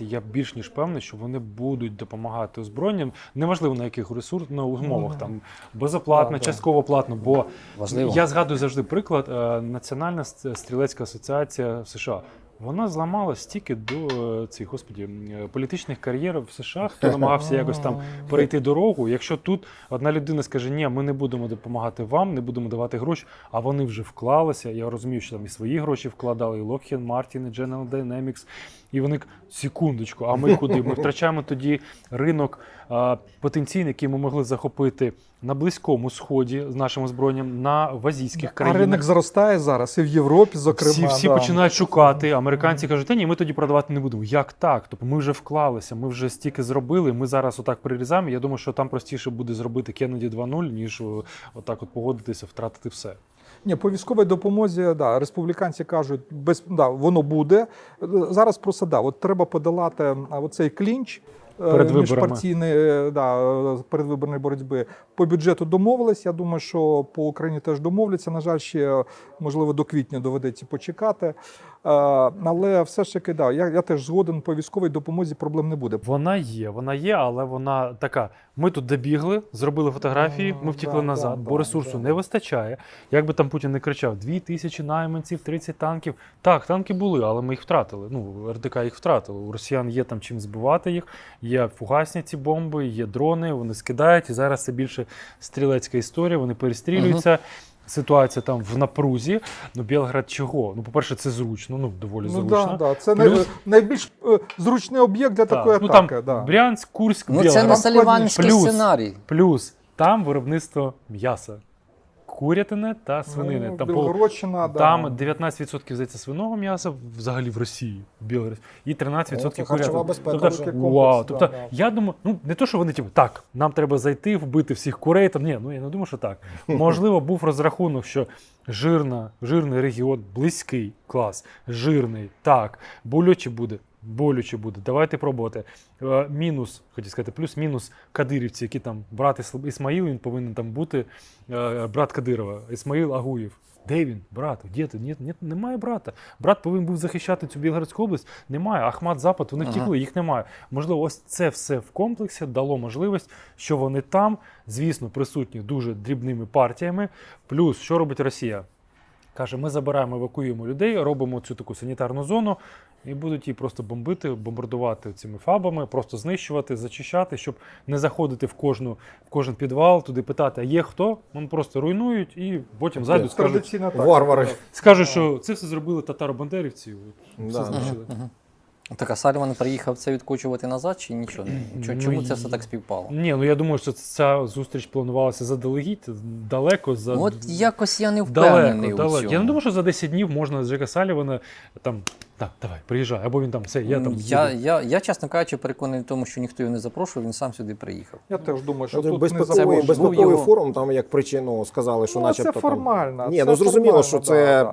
Я більш ніж певний, що вони будуть допомагати озброєнням, неважливо на яких ресурс, на умовах Ну, там безоплатно, частково платно. Бо Важливо. я згадую завжди приклад е, Національна стрілецька асоціація в США. Вона зламала стільки до е, цих господі е, політичних кар'єр в США, хто намагався якось там перейти дорогу. Якщо тут одна людина скаже, ні, ми не будемо допомагати вам, не будемо давати гроші, а вони вже вклалися. Я розумію, що там і свої гроші вкладали, і Lockheed Martin, і General Dynamics. І вони секундочку, а ми куди? Ми втрачаємо тоді ринок а, потенційний, який ми могли захопити на Близькому Сході з нашим озброєнням, на в азійських А країнах. ринок зростає зараз і в Європі, зокрема. Всі, всі да. починають шукати. Американці кажуть, та ні, ми тоді продавати не будемо. Як так? Тобто ми вже вклалися, ми вже стільки зробили. Ми зараз отак прирізаємо. Я думаю, що там простіше буде зробити Кеннеді 2.0, ніж отак от погодитися, втратити все. Ні, по військовій допомозі, да, республіканці кажуть, без да, воно буде. Зараз просто да, от треба подолати оцей клінч. е, міжпартійної, е, да, передвиборної боротьби по бюджету домовились. Я думаю, що по Україні теж домовляться. На жаль, ще можливо до квітня доведеться почекати. Е, Але все ж таки, да, я, я теж згоден по військовій допомозі проблем не буде. Вона є, вона є, але вона така. Ми тут добігли, зробили фотографії, ми втікли да, назад, да, бо да, ресурсу да. не вистачає. Як би там Путін не кричав: дві тисячі найманців, 30 танків. Так, танки були, але ми їх втратили. Ну, РДК їх втратили. У росіян є там чим збивати їх, є фугасні ці бомби, є дрони, вони скидають. І зараз це більше стрілецька історія. Вони перестрілюються. Ситуація там в напрузі. Ну, Білград чого? Ну, по-перше, це зручно, ну доволі Ну, зручно. да, да. Це Плюс- найбільш е, зручний об'єкт для Так, такої ну, атаки. там да. Брянськ, Курськ, Ну, це Білград. не саліванський плюс. сценарій. Плюс там виробництво м'яса. Курятини та свинини. Ну, Там, Білгородщина, да. там 19% здається свиного м'яса взагалі в Росії, в Білорусі, і 13% Ну, курятини. безпека Тобто, вже. вау, тобто, да, да. я думаю, ну не то, що вони типу, так, нам треба зайти, вбити всіх курей. Там, ні, ну я не думаю, що так. Можливо, був розрахунок, що жирна, жирний регіон, близький клас, жирний, так, болюче буде. Болюче буде. Давайте пробувати. Е, Мінус, хотів сказати, плюс-мінус кадирівці, які там брат Іс- Ісмаїл, він повинен там бути. е, Брат Кадирова, Ісмаїл Агуєв. Де він? Брат, де ти? Ні, ні, немає брата. Брат повинен був захищати цю Білгородську область. Немає. Ахмат Запад, вони Ага. втікли, їх немає. Можливо, ось це все в комплексі дало можливість, що вони там, звісно, присутні дуже дрібними партіями. Плюс, що робить Росія? Каже, ми забираємо, евакуюємо людей, робимо цю таку санітарну зону і будуть її просто бомбити, бомбардувати цими фабами, просто знищувати, зачищати, щоб не заходити в кожну в кожен підвал, туди питати, а є хто? Вони просто руйнують і потім зайдуть, скажуть, так. Варвари. скажуть, що це все зробили татаро-бандерівці. Все Да. знищили. Так, а Саліван приїхав це відкочувати назад чи нічого? Чо- Ну, Чому це все так співпало? Ні, ну я думаю, що ця зустріч планувалася заздалегідь, далеко за От якось я не впевнений далеко, у далеко. цьому. Я не думаю, що за 10 днів можна з Джека Салівана там, так, давай, приїжджай, або він там все, я там. я, я, я, чесно кажучи, переконаний в тому, що ніхто його не запрошував, він сам сюди приїхав. Я теж думаю, що тут не безпековий, запрошено. безпековий його- форум, там як причину сказали, що Ну, начебто. це там- формально, Ні, це ну зрозуміло, що це да.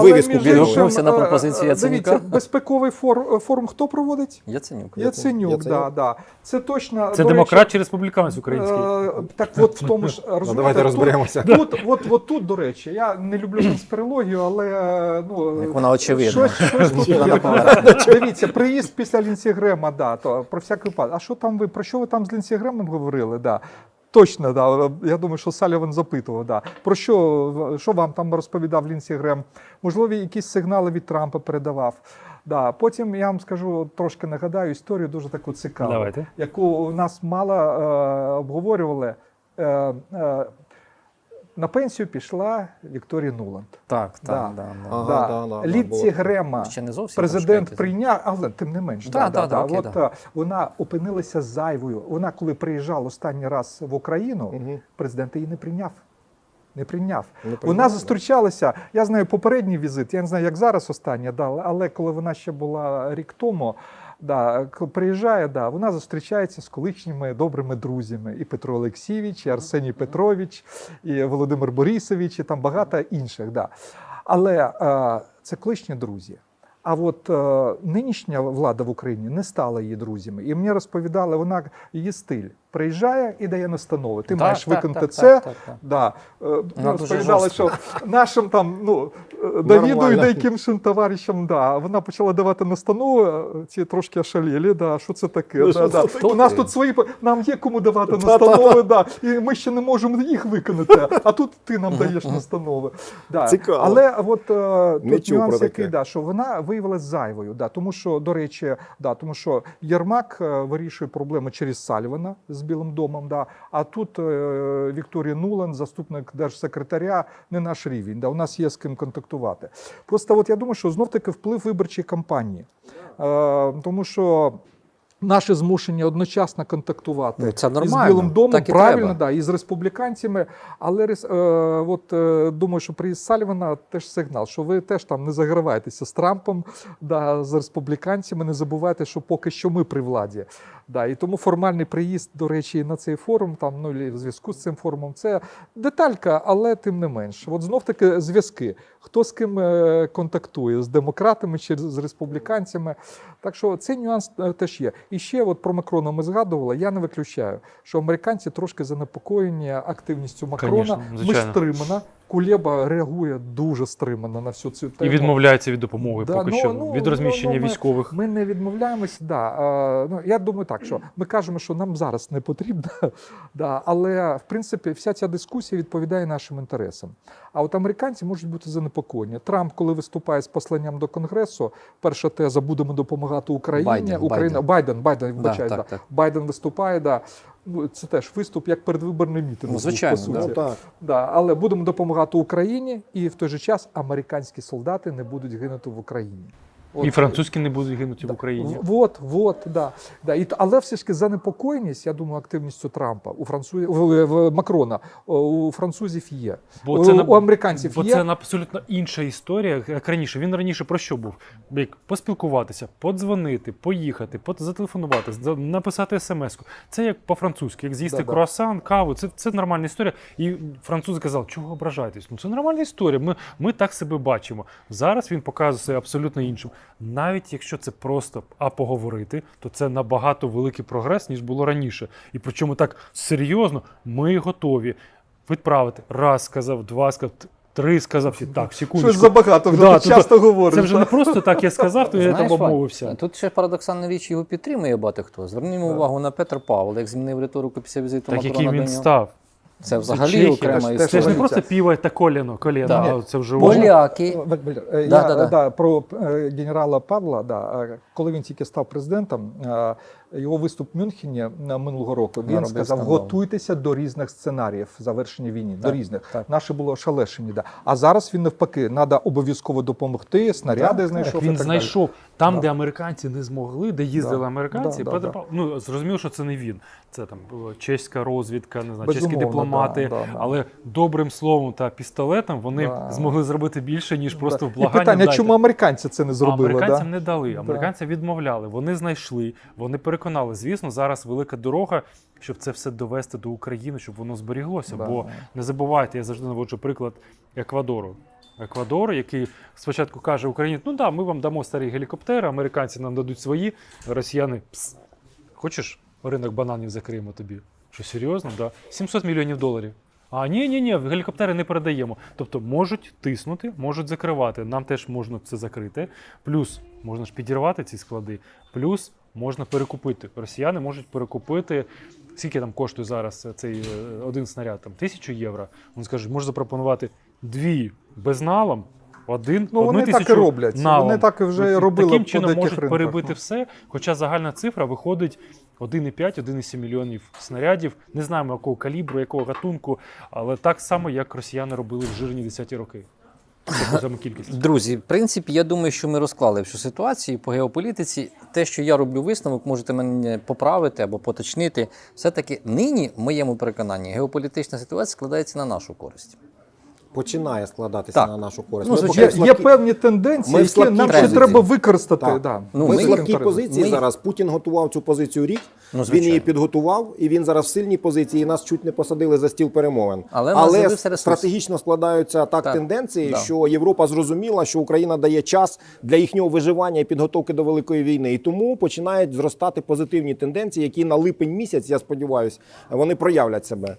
Вивіску між кинули. іншим, Відгукнувся на е, пропозицію е, Яценюка. Дивіться, безпековий фор- форум хто проводить? Яценюк. Яценюк, Яценюк. да, да. Це точно. Це демократ речі, чи республіканець український? Е, Так от в тому ж Ну, розумієте, давайте розберемося. Тут, от, от тут, до речі, я не люблю конспірологію, але е, ну Як вона очевидна. Щось, щось тут. Дивіться, приїзд після Лінсігрема, да, то про всякий випадок. А що там ви про що ви там з Лінсігремом говорили? Да. Точно, да. Я думаю, що Саліван запитував. Да. Про що, що вам там розповідав Лінсі Грем? Можливо, якісь сигнали від Трампа передавав. Да. Потім я вам скажу, трошки нагадаю історію дуже таку цікаву, Давайте. яку у нас мало е, обговорювали. Е, е, на пенсію пішла Вікторія Нуланд. Так, Да. так, да. да, Ага, да. да, да, да, Літці. Грема Ще не зовсім президент прийняв, але тим не менш, Да, да, да, окей, От, да. е, вона опинилася зайвою. Вона, коли приїжджала останній раз в Україну, Мгм. президент її не прийняв. Не прийняв. Не Вона зустрічалася. Я знаю попередній візит, я не знаю, як зараз останнє, да, але коли вона ще була рік тому, да, приїжджає, да, вона зустрічається з колишніми добрими друзями. І Петро Олексійович, і Арсеній Петрович, і Володимир Борисович, і там багато інших. Да. Але е, це колишні друзі. А от е, нинішня влада в Україні не стала її друзями. І мені розповідали, вона її стиль приїжджає і дає настанови. Ти Так, маєш так, виконати так, це. так, так, так. Да. Е, Вона дуже що нашим там ну е, Давіду і деяким товаришам, да, вона почала давати настанови. е, Ці трошки ошалілі, да, що це таке? Ну, Да, що да. це таке? У нас тут свої нам є кому давати настанови, да, і ми ще не можемо їх виконати. А тут ти нам даєш настанови. Да. Цікаво. Але от Не тут нюанс який, да, що вона виявилась зайвою. Да, тому що, до речі, да, тому що Єрмак вирішує проблеми через Сальвана з Білим домом. Да, а тут е, Вікторія Нуланд, заступник держсекретаря, не наш рівень. Да, у нас є з ким контактувати. Просто от я думаю, що знов таки вплив виборчої кампанії. Е, тому що. Наше змушення одночасно контактувати Ну, це із нормально, Білим домом, так і правильно, треба. да, і з республіканцями. Але е, от, е, думаю, що приїзд Сальвана теж сигнал, що ви теж там не загравайтеся з Трампом, да, з республіканцями. Не забувайте, що поки що ми при владі. Да, і тому формальний приїзд, до речі, на цей форум, там ну і в зв'язку з цим форумом, це деталька, але тим не менш. От знов таки зв'язки. Хто з ким е, контактує з демократами чи з республіканцями. Так що цей нюанс е, теж є. І ще от про Макрона ми згадували. Я не виключаю, що американці трошки занепокоєні активністю Макрона. Конечно, ми стримана. Кулеба реагує дуже стримано на всю цю І відмовляється від допомоги Да, поки ну, що, ну, від ну, розміщення ну, ми- військових. Ми не відмовляємось, да. Е, ну, я думаю так, що ми кажемо, що нам зараз не потрібно, да, але в принципі вся ця дискусія відповідає нашим інтересам. А от американці можуть бути занепокоєні. Трамп, коли виступає з посланням до Конгресу, перша теза будемо допомагати Україні. Байден, Україна Байден, Байден, вибачаюсь, так, да, так. Байден виступає. Да. Ну, Це теж виступ як передвиборний мітинг. Ну, звичайно, по суті. да. Ну так. Да, але будемо допомагати Україні, і в той же час американські солдати не будуть гинути в Україні. І французькі не будуть гинути в Україні. Вот, вот, да. да. І, але все ж таки занепокоєність, я думаю, активністю Трампа у французів в, Макрона у французів є. Бо у, це на- у американців Бо є. це абсолютно інша історія, як раніше. Він раніше про що був? Як поспілкуватися, подзвонити, поїхати, зателефонувати, написати смс-ку. Це як по-французьки, як з'їсти Да-да. круасан, каву. Це, це нормальна історія. І французи казали, чого ображаєтесь? Ну це нормальна історія. Ми, ми так себе бачимо. Зараз він показує абсолютно іншим. Навіть якщо це просто а поговорити, то це набагато великий прогрес, ніж було раніше. І причому так серйозно, ми готові відправити. Раз сказав, два сказав, три сказав, всі так, секундочку. Щось забагато вже Да, тут тут- часто говориш. Це вже не просто так я сказав, то я там обмовився. Тут ще парадоксальна річ його підтримує багато хто. Звернімо увагу на Петр Павел, як змінив риторику після візиту Так Макрона який він став. Це взагалі Чехія. окрема Теж- теж Це ж не. Дивіться. просто піва та коліно, коліно, Да. а це вже Можна? Поляки. Е, Я, Да, да, да. да, про е, генерала Павла, да, е, коли він тільки став президентом, е, його виступ в Мюнхені е, минулого року, він Наробив сказав: скандал. готуйтеся до різних сценаріїв завершення війни. До Так, різних. так. Наші були ошалешені. Да. А зараз він навпаки, треба обов'язково допомогти, снаряди Так, знайшов. і Він так знайшов там, Да. де американці не змогли, де їздили Да. американці. Да, да, Петр да. Пав- Ну зрозуміло, що це не він. Це там була чеська розвідка, не знаю, чеські Безумовно, дипломати. Да, да, да. Але добрим словом та пістолетом вони Да. змогли зробити більше, ніж просто Да. благання. І питання, «Дайте». чому американці це не зробили? американцям да? не дали. Да. Американцям відмовляли. Вони знайшли, вони переконали. Звісно, зараз велика дорога, щоб це все довести до України, щоб воно зберіглося. Да. Бо не забувайте, я завжди наводжу приклад Еквадору. Еквадор, який спочатку каже Україні: ну да, ми вам дамо старі гелікоптери, американці нам дадуть свої, росіяни. Пс, хочеш ринок бананів закриємо тобі? Що серйозно? Да. 700 мільйонів доларів. А ні, ні, ні, гелікоптери не передаємо. Тобто можуть тиснути, можуть закривати. Нам теж можна це закрити. Плюс можна ж підірвати ці склади. Плюс можна перекупити. Росіяни можуть перекупити. Скільки там коштує зараз цей е, один снаряд? Там тисячу євро. Він скаже, може запропонувати дві безналом, один Ну, вони так і роблять. налом. Вони так і вже робили Таким чином можуть ринках. перебити Ну. все. Хоча загальна цифра виходить 1,5-1,7 мільйонів снарядів. Не знаємо якого калібру, якого гатунку, але так само, як росіяни робили в жирні 10-ті роки. Кількість. Друзі, в принципі, я думаю, що ми розклали всю ситуацію по геополітиці. Те, що я роблю висновок, можете мене поправити або поточнити. Все-таки нині, в моєму переконанні, геополітична ситуація складається на нашу користь. Починає складатися Так. на нашу користь. Ну, Ми звичайно, поки Є, в є слабкі- певні тенденції, Ми в які слабкій нам ще позиції. треба використати. Так. Да. Ну, ми ми- в слабкій позиції ми- зараз. Путін готував цю позицію рік. Ну, він звичайно. її підготував, і він зараз в сильній позиції. і Нас чуть не посадили за стіл перемовин. Але в нас з'явився ресурс. стратегічно складаються так, Так, тенденції, да. що Європа зрозуміла, що Україна дає час для їхнього виживання і підготовки до великої війни. І тому починають зростати позитивні тенденції, які на липень місяць, я сподіваюся, вони проявлять себе.